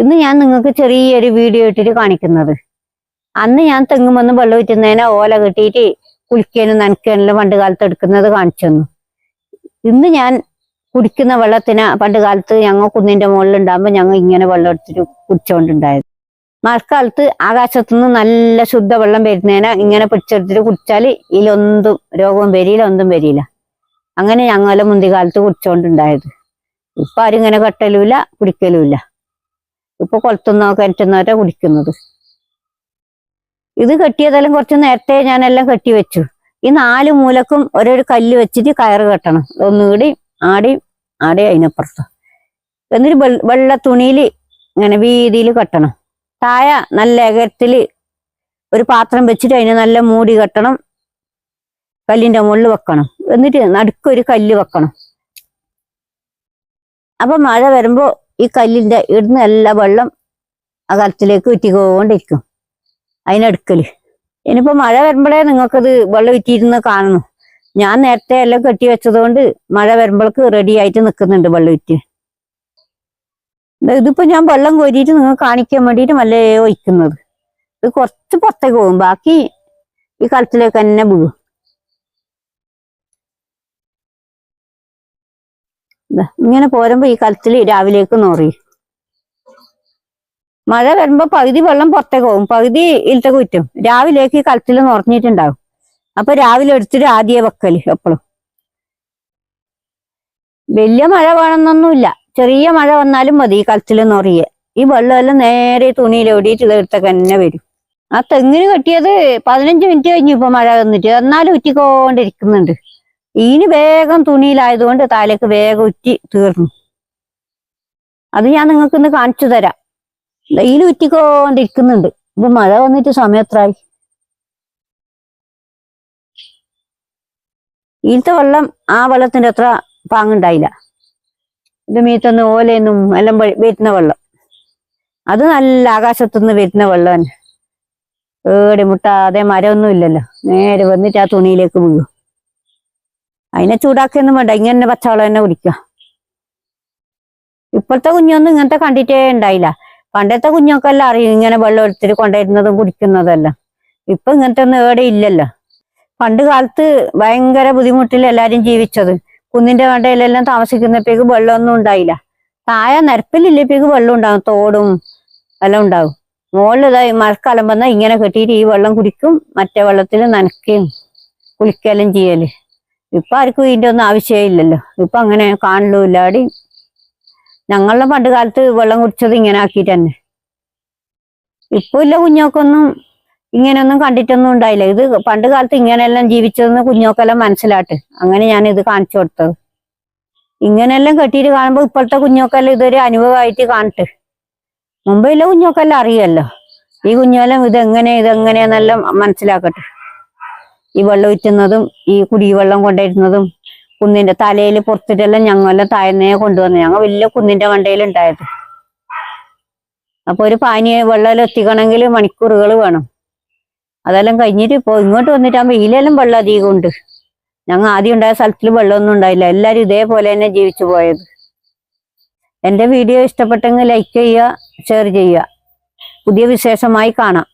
ഇന്ന് ഞാൻ നിങ്ങൾക്ക് ചെറിയൊരു വീഡിയോ ഇട്ടിട്ട് കാണിക്കുന്നത്. അന്ന് ഞാൻ തെങ്ങും വന്ന് വെള്ളം ഊറ്റുന്നതിനെ ഓല കെട്ടിയിട്ട് കുളിക്കാനും നനയ്ക്കാനും പണ്ട് കാലത്ത് എടുക്കുന്നത് കാണിച്ചു തന്നു. ഇന്ന് ഞാൻ കുടിക്കുന്ന വെള്ളത്തിന് പണ്ട് കാലത്ത് ഞങ്ങൾ കുന്നിന്റെ മുകളിൽ ഉണ്ടാകുമ്പോൾ ഞങ്ങൾ ഇങ്ങനെ വെള്ളം എടുത്തിട്ട് കുടിച്ചോണ്ടുണ്ടായത്. മഴക്കാലത്ത് ആകാശത്തുനിന്ന് നല്ല ശുദ്ധ വെള്ളം വരുന്നതിനെ ഇങ്ങനെ പിടിച്ചെടുത്തിട്ട് കുടിച്ചാൽ ഇതിലൊന്നും രോഗവും വരിയില്ല ഒന്നും വരിയില്ല അങ്ങനെ ഞങ്ങളെ മുന്തികാലത്ത് കുടിച്ചോണ്ടുണ്ടായത്. ഇപ്പൊ ആരും ഇങ്ങനെ കെട്ടലുമില്ല കുടിക്കലുമില്ല. ഇപ്പൊ കൊളുത്തുന്നോ കിണറ്റുന്നവരെ കുടിക്കുന്നത്. ഇത് കെട്ടിയതെല്ലാം കുറച്ച് നേരത്തെ ഞാനെല്ലാം കെട്ടി വെച്ചു. ഈ നാല് മൂലക്കും ഒരൊരു കല്ല് വെച്ചിട്ട് കയറ് കെട്ടണം. ഒന്നുകൂടി ആടി ആടി അതിനപ്പുറത്ത്. എന്നിട്ട് വെള്ള- തുണിയിൽ ഇങ്ങനെ വീതിയിൽ കെട്ടണം. താഴെ നല്ല എകരത്തിൽ ഒരു പാത്രം വെച്ചിട്ട് അതിനെ നല്ല മൂടി കെട്ടണം. കല്ലിന്റെ മുകളിൽ വെക്കണം. എന്നിട്ട് നടുക്കൊരു കല്ല് വെക്കണം. അപ്പൊ മഴ വരുമ്പോ ഈ കല്ലിന്റെ ഇടുന്ന എല്ലാ വെള്ളം ആ കലത്തിലേക്ക് ഉറ്റിക്കൊണ്ടിരിക്കും അതിനെടുക്കൽ ഇനിയിപ്പോ മഴ വരുമ്പോഴേ നിങ്ങൾക്കത് വെള്ളം ഉറ്റിയിരുന്ന് കാണുന്നു. ഞാൻ നേരത്തെ എല്ലാം കെട്ടി വെച്ചതുകൊണ്ട് മഴ വരുമ്പോഴേക്ക് റെഡി ആയിട്ട് നിൽക്കുന്നുണ്ട് വെള്ളം ഉറ്റി ഇതിപ്പോൾ ഇതിപ്പോ ഞാൻ വെള്ളം കോരിയിട്ട് നിങ്ങൾ കാണിക്കാൻ വേണ്ടിയിട്ട് മല്ലേ ഒഴിക്കുന്നത്. ഇത് കുറച്ച് പുറത്തേക്ക് പോകും. ബാക്കി ഈ കലത്തിലേക്ക് തന്നെ വീഴും. ഇങ്ങനെ പോരുമ്പോ ഈ കലത്തിൽ രാവിലേക്ക് നോറി. മഴ വരുമ്പോ പകുതി വെള്ളം പുറത്തേക്ക് പോകും. പകുതി ഇലത്തെ കുറ്റും. രാവിലേക്ക് ഈ കലത്തിൽ നിറഞ്ഞിട്ടുണ്ടാവും അപ്പൊ രാവിലെ എടുത്തിട്ട് ആദ്യേ വെക്കൽ എപ്പോഴും വലിയ മഴ വേണമെന്നൊന്നുമില്ല ചെറിയ മഴ വന്നാലും മതി ഈ കലത്തിൽ നിറയെ. ഈ വെള്ളമെല്ലാം നേരെ തുണിയിൽ ഓടിയിട്ട് തീർത്തൊക്കെ തന്നെ വരും. ആ തെങ്ങിന് കെട്ടിയത് പതിനഞ്ച് മിനിറ്റ് കഴിഞ്ഞു ഇപ്പൊ മഴ വന്നിട്ട്. എന്നാലും ഉറ്റിക്കൊണ്ടിരിക്കുന്നുണ്ട്. ഈന് വേഗം തുണിയിലായതുകൊണ്ട് താലേക്ക് വേഗം ഉറ്റി തീർന്നു. അത് ഞാൻ നിങ്ങൾക്ക് ഇന്ന് കാണിച്ചു തരാം. ഈൽ ഉറ്റിക്കൊണ്ടിരിക്കുന്നുണ്ട്. ഇപ്പൊ മഴ വന്നിട്ട് സമയം എത്രയായി ഈലത്തെ വെള്ളം ആ വെള്ളത്തിന്റെ അത്ര പാങ്ങുണ്ടായില്ല. ഇത് മീത്തൊന്ന് ഓലയൊന്നും എല്ലാം വരുന്ന വെള്ളം. അത് നല്ല ആകാശത്തുനിന്ന് വരുന്ന വെള്ളം തന്നെ. ഏടി മുട്ടാതെ മരമൊന്നും ഇല്ലല്ലോ. നേരെ വന്നിട്ട് ആ തുണിയിലേക്ക് വീഴും അതിനെ ചൂടാക്കിയൊന്നും വേണ്ട. ഇങ്ങനെ പച്ചവെള്ളം തന്നെ കുടിക്കുക. ഇപ്പോഴത്തെ കുഞ്ഞൊന്നും ഇങ്ങനത്തെ കണ്ടിട്ടേ ഉണ്ടായില്ല. പണ്ടത്തെ കുഞ്ഞൊക്കെല്ലാം അറിയും ഇങ്ങനെ വെള്ളം എടുത്തിട്ട് കൊണ്ടുവരുന്നതും കുടിക്കുന്നതെല്ലാം. ഇപ്പൊ ഇങ്ങനത്തെ ഒന്നും ഏടെ ഇല്ലല്ലോ. പണ്ട് കാലത്ത് ഭയങ്കര ബുദ്ധിമുട്ടിൽ എല്ലാരും ജീവിച്ചത്. കുന്നിന്റെ വേണ്ടയിലെല്ലാം താമസിക്കുന്നപ്പോഴേക്ക് വെള്ളമൊന്നും ഉണ്ടായില്ല. താഴെ നിരപ്പിലില്ലപ്പോഴേക്ക് വെള്ളം ഉണ്ടാകും തോടും എല്ലാം ഉണ്ടാവും. മുകളിൽ മഴക്കാലം വന്നാൽ ഇങ്ങനെ കെട്ടിയിട്ട് ഈ വെള്ളം കുടിക്കും. മറ്റേ വെള്ളത്തിൽ നനയ്ക്കുകയും കുളിക്കലും ചെയ്യൽ. ഇപ്പൊ ആർക്കും ഇതിന്റെ ഒന്നും ആവശ്യമേ ഇല്ലല്ലോ ഇപ്പൊ അങ്ങനെ കാണലുമില്ലാടി ഞങ്ങളുടെ പണ്ട് കാലത്ത് വെള്ളം കുടിച്ചത് ഇങ്ങനെ ആക്കിയിട്ട് തന്നെ. ഇപ്പൊ ഇല്ല കുഞ്ഞോക്കൊന്നും ഇങ്ങനെയൊന്നും കണ്ടിട്ടൊന്നും ഉണ്ടായില്ല. ഇത് പണ്ട് കാലത്ത് ഇങ്ങനെയെല്ലാം ജീവിച്ചതെന്ന് കുഞ്ഞോക്കെല്ലാം മനസ്സിലാട്ട്. അങ്ങനെ ഞാൻ ഇത് കാണിച്ചു കൊടുത്തത്. ഇങ്ങനെയെല്ലാം കെട്ടിയിട്ട് കാണുമ്പോൾ ഇപ്പോഴത്തെ കുഞ്ഞോക്കെല്ലാം ഇതൊരു അനുഭവമായിട്ട് കാണട്ടെ. ഇല്ല കുഞ്ഞോക്കെല്ലാം അറിയാമല്ലോ. ഈ കുഞ്ഞോലം ഇതെങ്ങനെ ഇതെങ്ങനെയെന്നെല്ലാം മനസ്സിലാക്കട്ടെ. ഈ വെള്ളം ഉറ്റുന്നതും ഈ കുടിവെള്ളം കൊണ്ടുവരുന്നതും കുന്നിന്റെ തലയിൽ പുറത്തിട്ടെല്ലാം ഞങ്ങളെല്ലാം താഴ്ന്നേ കൊണ്ടുവന്നു. ഞങ്ങൾ വലിയ കുന്നിന്റെ കണ്ടയിലുണ്ടായത് അപ്പൊ ഒരു പാനീയ വെള്ളം എത്തിക്കണമെങ്കിൽ മണിക്കൂറുകൾ വേണം. അതെല്ലാം കഴിഞ്ഞിട്ട് ഇപ്പൊ ഇങ്ങോട്ട് വന്നിട്ട് ആ ഇതിലെല്ലാം വെള്ളം അധികം ഉണ്ട്. ഞങ്ങൾ ആദ്യം ഉണ്ടായ സ്ഥലത്തിൽ വെള്ളമൊന്നും ഉണ്ടായില്ല. എല്ലാരും ഇതേപോലെ തന്നെ ജീവിച്ചു പോയത്. എന്റെ വീഡിയോ ഇഷ്ടപ്പെട്ടെങ്കിൽ ലൈക്ക് ചെയ്യുക ഷെയർ ചെയ്യുക. പുതിയ വിശേഷമായി കാണാം.